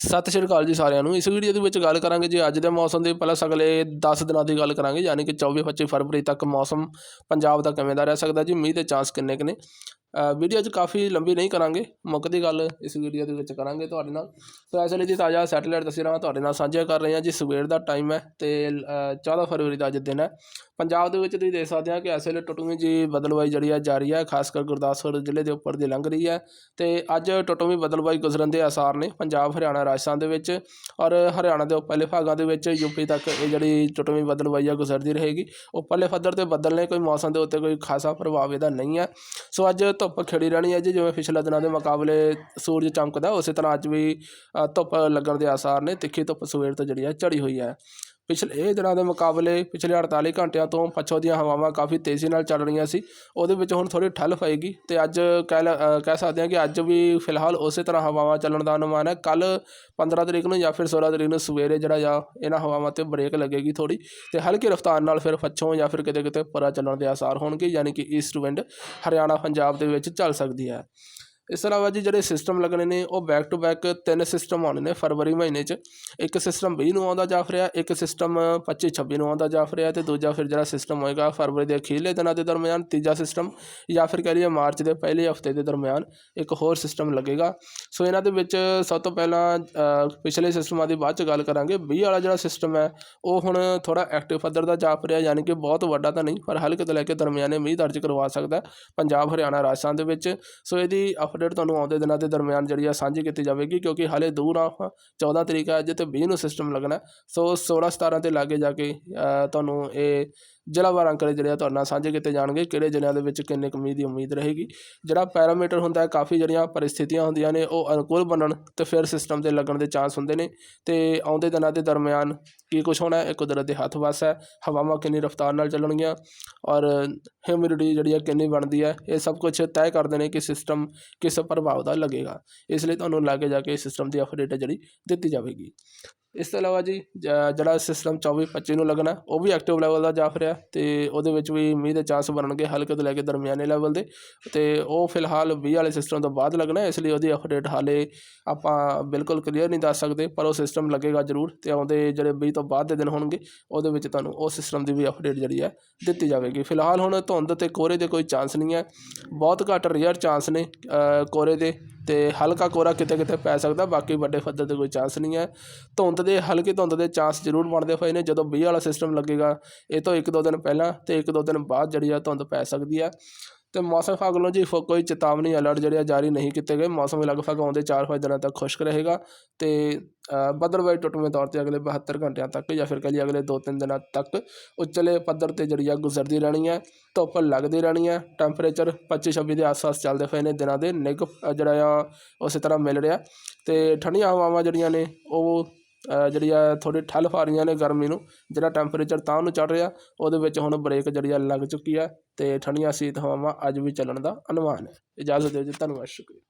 ਸਤਿ ਸ਼੍ਰੀ ਅਕਾਲ ਜੀ ਸਾਰਿਆਂ ਨੂੰ। ਇਸ ਵੀਡੀਓ ਦੇ ਵਿੱਚ ਗੱਲ ਕਰਾਂਗੇ ਜੀ ਅੱਜ ਦੇ ਮੌਸਮ ਦੀ। ਪਲੱਸ ਅਗਲੇ 10 ਦਿਨਾਂ ਦੀ ਗੱਲ ਕਰਾਂਗੇ, ਯਾਨੀ ਕਿ 24 25 ਫਰਵਰੀ ਤੱਕ ਮੌਸਮ ਪੰਜਾਬ ਦਾ ਕਿਵੇਂ ਦਾ ਰਹਿ ਸਕਦਾ ਜੀ, ਮੀਂਹ ਦੇ ਚਾਂਸ ਕਿੰਨੇ ਕੁ ਨੇ? ਵੀਡੀਓ 'ਚ ਕਾਫੀ ਲੰਬੀ ਨਹੀਂ ਕਰਾਂਗੇ ਮੁੱਕਦੀ ਗੱਲ ਇਸ ਵੀਡੀਓ ਦੇ ਵਿੱਚ ਕਰਾਂਗੇ ਤੁਹਾਡੇ ਨਾਲ। ਸੋ ਇਸ ਵੇਲੇ ਦੀ ਤਾਜ਼ਾ ਸੈਟੇਲਾਈਟ ਤਸਵੀਰਾਂ ਤੁਹਾਡੇ ਨਾਲ ਸਾਂਝੀਆਂ ਕਰ ਰਹੇ ਹਾਂ ਜੀ ਸਵੇਰ ਦਾ ਟਾਈਮ ਹੈ ਤੇ ਅ, 14 ਫਰਵਰੀ ਦਾ ਅੱਜ ਦਿਨ ਹੈ। ਪੰਜਾਬ ਦੇ ਵਿੱਚ ਤੁਸੀਂ ਦੇਖ ਸਕਦੇ ਹੋ ਕਿ ਇਸ ਵੇਲੇ ਟੁੱਟਵੀਂ ਜੀ ਬਦਲਵਾਈ ਜਿਹੜੀ ਹੈ ਜਾਰੀ ਹੈ ਖਾਸ ਕਰ ਗੁਰਦਾਸਪੁਰ ਜ਼ਿਲ੍ਹੇ ਦੇ ਉੱਪਰ ਦੀ ਲੰਘ ਰਹੀ ਹੈ ਤੇ ਅੱਜ ਟੁੱਟਵੀਂ ਬਦਲਵਾਈ ਗੁਜ਼ਰਨ ਦੇ ਆਸਾਰ ਨੇ ਪੰਜਾਬ ਹਰਿਆਣਾ ਰਾਜਸਥਾਨ ਦੇ ਵਿੱਚ ਔਰ ਹਰਿਆਣਾ ਦੇ ਉੱਪਰਲੇ ਭਾਗਾਂ ਦੇ ਵਿੱਚ ਯੂਪੀ ਤੱਕ ਇਹ ਜਿਹੜੀ ਟੁੱਟਵੀਂ ਬਦਲਵਾਈ ਆ ਗੁਜ਼ਰਦੀ ਰਹੇਗੀ। ਉੱਪਰਲੇ ਪੱਧਰ ਤੇ ਬੱਦਲ ਨੇ ਕੋਈ ਮੌਸਮ ਦੇ ਉੱਤੇ ਕੋਈ ਖਾਸਾ ਪ੍ਰਭਾਵ ਇਹਦਾ ਨਹੀਂ ਹੈ। ਸੋ ਅੱਜ ਧੁੱਪ ਖਿੜੀ ਰਹਿਣੀ ਹੈ ਜੀ, ਜਿਵੇਂ ਪਿਛਲੇ ਦਿਨਾਂ ਦੇ ਮੁਕਾਬਲੇ ਸੂਰਜ ਚਮਕਦਾ, ਉਸੇ ਤਰ੍ਹਾਂ ਅੱਜ ਵੀ ਧੁੱਪ ਲੱਗਣ ਦੇ ਆਸਾਰ ਨੇ, ਤਿੱਖੀ ਧੁੱਪ ਸਵੇਰ ਤੋਂ ਜਿਹੜੀ ਹੈ ਚੜੀ ਹੋਈ ਹੈ। ਪਿਛਲੇ ਇਹ ਦਿਨਾਂ ਦੇ ਮੁਕਾਬਲੇ ਪਿਛਲੇ 48 ਘੰਟਿਆਂ ਤੋਂ ਪੱਛੋ ਦੀਆਂ ਹਵਾਵਾਂ ਕਾਫੀ ਤੇਜ਼ੀ ਨਾਲ ਚੱਲ ਰਹੀਆਂ ਸੀ। ਉਹਦੇ ਵਿੱਚ ਹੁਣ ਥੋੜੀ ਠੱਲ ਪਏਗੀ ਤੇ ਅੱਜ ਕਹਿ ਲ- ਕਹਿ ਸਕਦੇ ਹਾਂ ਕਿ ਅੱਜ ਵੀ ਫਿਲਹਾਲ ਉਸੇ ਤਰ੍ਹਾਂ ਹਵਾਵਾਂ ਚੱਲਣ ਦਾ ਅਨੁਮਾਨ ਹੈ। ਕੱਲ 15 ਤਰੀਕ ਨੂੰ ਜਾਂ ਫਿਰ 16 ਤਰੀਕ ਨੂੰ ਸਵੇਰੇ ਜਿਹੜਾ ਜਾਂ ਇਹਨਾਂ ਹਵਾਵਾਂ ਤੇ ਬ੍ਰੇਕ ਲੱਗੇਗੀ ਥੋੜੀ ਤੇ ਹਲਕੀ ਰਫ਼ਤਾਰ ਨਾਲ ਫਿਰ ਪੱਛੋਂ ਜਾਂ ਫਿਰ ਕਿਤੇ ਕਿਤੇ ਪਰਾ ਚੱਲਣ ਦੇ ਆਸਾਰ ਹੋਣਗੇ, ਯਾਨੀ ਕਿ ਈਸਟ ਵਿੰਡ ਹਰਿਆਣਾ, ਪੰਜਾਬ ਦੇ ਵਿੱਚ ਚੱਲ ਸਕਦੀ ਹੈ। ਇਸ ਤੋਂ ਇਲਾਵਾ ਜੀ ਜਿਹੜੇ ਸਿਸਟਮ ਲੱਗਣੇ ਨੇ, ਉਹ ਬੈਕ ਟੂ ਬੈਕ ਤਿੰਨ ਸਿਸਟਮ ਆਉਣੇ ਨੇ ਫਰਵਰੀ ਮਹੀਨੇ 'ਚ। ਇੱਕ ਸਿਸਟਮ 20 ਨੂੰ ਆਉਂਦਾ ਜਾਫ ਰਿਹਾ ਇੱਕ ਸਿਸਟਮ 25 26 ਨੂੰ ਆਉਂਦਾ ਜਾਫ ਰਿਹਾ ਤੇ ਦੂਜਾ ਫਿਰ ਜਿਹੜਾ ਸਿਸਟਮ ਹੋਏਗਾ ਫਰਵਰੀ ਦੇ ਅਖੀਰਲੇ ਦਿਨਾਂ ਦੇ ਦਰਮਿਆਨ, ਤੀਜਾ ਸਿਸਟਮ ਜਾਂ ਫਿਰ ਕਹਿ ਲਈਏ ਮਾਰਚ ਦੇ ਪਹਿਲੇ ਹਫ਼ਤੇ ਦੇ ਦਰਮਿਆਨ ਇੱਕ ਹੋਰ ਸਿਸਟਮ ਲੱਗੇਗਾ। ਸੋ ਇਹਨਾਂ ਦੇ ਵਿੱਚ ਸਭ ਤੋਂ ਪਹਿਲਾਂ ਪਿਛਲੇ ਸਿਸਟਮਾਂ ਦੀ ਬਾਅਦ ਚ ਗੱਲ ਕਰਾਂਗੇ। 20 ਵਾਲਾ ਜਿਹੜਾ ਸਿਸਟਮ ਹੈ, ਉਹ ਹੁਣ ਥੋੜਾ ਐਕਟਿਵ ਪੱਧਰ ਦਾ ਜਾਪ ਰਿਹਾ ਯਾਨੀ ਕਿ ਬਹੁਤ ਵੱਡਾ ਤਾਂ ਨਹੀਂ, ਪਰ ਹਲਕੇ ਤੋਂ ਲੈ ਕੇ ਦਰਮਿਆਨੇ ਮੀਂਹ ਦਰਜ ਕਰਵਾ ਸਕਦਾ ਪੰਜਾਬ, ਹਰਿਆਣਾ, ਰਾਜਸਥਾਨ ਦੇ ਵਿੱਚ। ਸੋ ਇਹਦੀ ਅਪਡੇਟ ਤੁਹਾਨੂੰ ਆਉਂਦੇ ਦਿਨਾਂ ਦੇ ਦਰਮਿਆਨ ਜਿਹੜੀ ਆ ਸਾਂਝੀ ਕੀਤੀ ਜਾਵੇਗੀ, ਕਿਉਂਕਿ ਹਾਲੇ ਦੂਰ ਆ 14 ਤਰੀਕ ਹੈ ਅੱਜ ਤੇ 20 ਨੂੰ ਸਿਸਟਮ ਲੱਗਣਾ ਸੋ 16 17 ਤੇ ਲਾਗੇ ਜਾ ਕੇ ਤੁਹਾਨੂੰ ਇਹ ਜ਼ਿਲ੍ਹਾਵਾਰ ਅੰਕੜੇ ਜਿਹੜੇ ਆ ਤੁਹਾਡੇ ਨਾਲ ਸਾਂਝੇ ਕੀਤੇ ਜਾਣਗੇ, ਕਿਹੜੇ ਜ਼ਿਲ੍ਹਿਆਂ ਦੇ ਵਿੱਚ ਕਿੰਨੇ ਕਮੀ ਦੀ ਉਮੀਦ ਰਹੇਗੀ। ਜਿਹੜਾ ਪੈਰਾਮੀਟਰ ਹੁੰਦਾ ਹੈ, ਕਾਫੀ ਜਿਹੜੀਆਂ ਪਰਿਸਥਿਤੀਆਂ ਹੁੰਦੀਆਂ ਨੇ, ਉਹ ਅਨੁਕੂਲ ਬਣਨ ਤੇ ਫਿਰ ਸਿਸਟਮ ਦੇ ਲੱਗਣ ਦੇ ਚਾਂਸ ਹੁੰਦੇ ਨੇ ਤੇ ਆਉਂਦੇ ਦਿਨਾਂ ਦੇ ਦਰਮਿਆਨ ਕੀ ਕੁਝ ਹੋਣਾ ਹੈ ਇਹ ਕੁਦਰਤ ਦੇ ਹੱਥ ਵੱਸ ਹੈ, ਹਵਾਵਾਂ ਕਿੰਨੀ ਰਫ਼ਤਾਰ ਨਾਲ ਚੱਲਣਗੀਆਂ ਔਰ ਹਿਊਮਿਡਿਟੀ ਜਿਹੜੀ ਹੈ ਕਿੰਨੀ ਬਣਦੀ ਹੈ, ਇਹ ਸਭ ਕੁਝ ਤੈਅ ਕਰਦੇ ਨੇ ਕਿ ਸਿਸਟਮ ਕਿਸ ਪ੍ਰਭਾਵ ਦਾ ਲੱਗੇਗਾ। ਇਸ ਲਈ ਤੁਹਾਨੂੰ ਲਾਗੇ ਜਾ ਕੇ ਸਿਸਟਮ ਦੀ ਅਪਡੇਟ ਜਿਹੜੀ ਦਿੱਤੀ ਜਾਵੇਗੀ। ਇਸ ਤੋਂ ਇਲਾਵਾ ਜੀ ਜ- ਜਿਹੜਾ ਸਿਸਟਮ 24 25 ਨੂੰ ਲੱਗਣਾ ਉਹ ਵੀ ਐਕਟਿਵ ਲੈਵਲ ਦਾ ਜਾਫ ਰਿਹਾ ਤੇ ਉਹਦੇ ਵਿੱਚ ਵੀ ਮੀਂਹ ਦੇ ਚਾਂਸ ਬਣਨਗੇ ਹਲਕੇ ਤੋਂ ਲੈ ਕੇ ਦਰਮਿਆਨੇ ਲੈਵਲ ਦੇ ਤੇ ਉਹ ਫਿਲਹਾਲ 20 ਵਾਲੇ ਸਿਸਟਮ ਤੋਂ ਬਾਅਦ ਲੱਗਣਾ ਇਸ ਲਈ ਉਹਦੀ ਅਪਡੇਟ ਹਾਲੇ ਆਪਾਂ ਬਿਲਕੁਲ ਕਲੀਅਰ ਨਹੀਂ ਦੱਸ ਸਕਦੇ ਪਰ ਉਹ ਸਿਸਟਮ ਲੱਗੇਗਾ ਜ਼ਰੂਰ ਤੇ ਆਉਂਦੇ ਜਿਹੜੇ 20 ਤੋਂ ਬਾਅਦ ਦੇ ਦਿਨ ਹੋਣਗੇ ਉਹਦੇ ਵਿੱਚ ਤੁਹਾਨੂੰ ਉਹ ਸਿਸਟਮ ਦੀ ਵੀ ਅਪਡੇਟ ਜਿਹੜੀ ਹੈ ਦਿੱਤੀ ਜਾਵੇਗੀ। ਫਿਲਹਾਲ ਹੁਣ ਧੁੰਦ ਤੇ ਕੋਰੇ ਦੇ ਕੋਈ ਚਾਂਸ ਨਹੀਂ ਹੈ ਬਹੁਤ ਘੱਟ ਰੇਅਰ ਚਾਂਸ ਨੇ ਅ, ਕੋਰੇ ਦੇ ਅਤੇ ਹਲਕਾ ਕੋਰਾ ਕਿਤੇ ਕਿਤੇ ਪੈ ਸਕਦਾ, ਬਾਕੀ ਵੱਡੇ ਪੱਧਰ ਤੇ ਕੋਈ ਚਾਂਸ ਨਹੀਂ ਹੈ। ਧੁੰਦ ਦੇ, ਹਲਕੇ ਧੁੰਦ ਦੇ ਚਾਂਸ ਜ਼ਰੂਰ ਬਣਦੇ ਹੋਏ ਨੇ, ਜਦੋਂ 20 ਵਾਲਾ ਸਿਸਟਮ ਲੱਗੇਗਾ, ਇਹ ਤੋਂ ਇੱਕ ਦੋ ਦਿਨ ਪਹਿਲਾਂ ਅਤੇ ਇੱਕ ਦੋ ਦਿਨ ਬਾਅਦ ਜਿਹੜੀ ਆ ਧੁੰਦ ਪੈ ਸਕਦੀ ਆ। ਤੇ ਮੌਸਮ ਵਿਭਾਗ ਵੱਲੋਂ ਜੀ ਫੋ- ਕੋਈ ਚੇਤਾਵਨੀ ਅਲਰਟ ਜਿਹੜੇ ਆ ਜਾਰੀ ਨਹੀਂ ਕੀਤੇ ਗਏ। ਮੌਸਮ ਲਗਭਗ ਆਉਂਦੇ 4-5 ਦਿਨਾਂ ਤੱਕ ਖੁਸ਼ਕ ਰਹੇਗਾ ਤੇ ਅ, ਬੱਦਲਵਾਈ ਟੁੱਟਵੇਂ ਤੌਰ ਤੇ ਅਗਲੇ 72 ਘੰਟਿਆਂ ਤੱਕ ਜਾਂ ਫਿਰ ਕਹ ਅਗਲੇ 2-3 ਦਿਨਾਂ ਤੱਕ ਉਚਲੇ ਪੱਧਰ ਤੇ ਜਿਹੜੀ ਆ ਗੁਜ਼ਰਦੀ ਰਹਿਣੀ ਹੈ। ਧੁੱਪ ਲੱਗਦੀ ਰਹਿਣੀ ਹੈ। ਟੈਂਪਰੇਚਰ 25-26 ਦੇ ਆਸ-ਪਾਸ ਚੱਲਦੇ ਪਏ ਨੇ ਦਿਨਾਂ ਦੇ। ਨਿੱਘ ਅ, ਜਿਹੜਾ ਆ ਉਸੇ ਤਰ੍ਹਾਂ ਮਿਲ ਰਿਹਾ। ਤੇ ਠੰਡੀਆਂ ਹਵਾਵਾਂ ਜਿਹੜੀਆਂ ਨੇ ਉਹ ਜਿਹੜੀ ਆ ਥੋੜ੍ਹੀ ਠੱਲ ਪਾ ਰਹੀਆਂ ਨੇ ਗਰਮੀ ਨੂੰ, ਜਿਹੜਾ ਟੈਂਪਰੇਚਰ ਤਾਂ ਨੂੰ ਚੜ੍ਹ ਰਿਹਾ, ਉਹਦੇ ਵਿੱਚ ਹੁਣ ਬ੍ਰੇਕ ਜਿਹੜੀ ਆ ਲੱਗ ਚੁੱਕੀ ਆ ਅਤੇ ਠੰਡੀਆਂ ਸੀਤ ਹਵਾਵਾਂ ਅੱਜ ਵੀ ਚੱਲਣ ਦਾ ਅਨੁਮਾਨ ਹੈ। ਇਜਾਜ਼ਤ ਦਿਓ ਜੀ, ਧੰਨਵਾਦ, ਸ਼ੁਕਰੀਆ।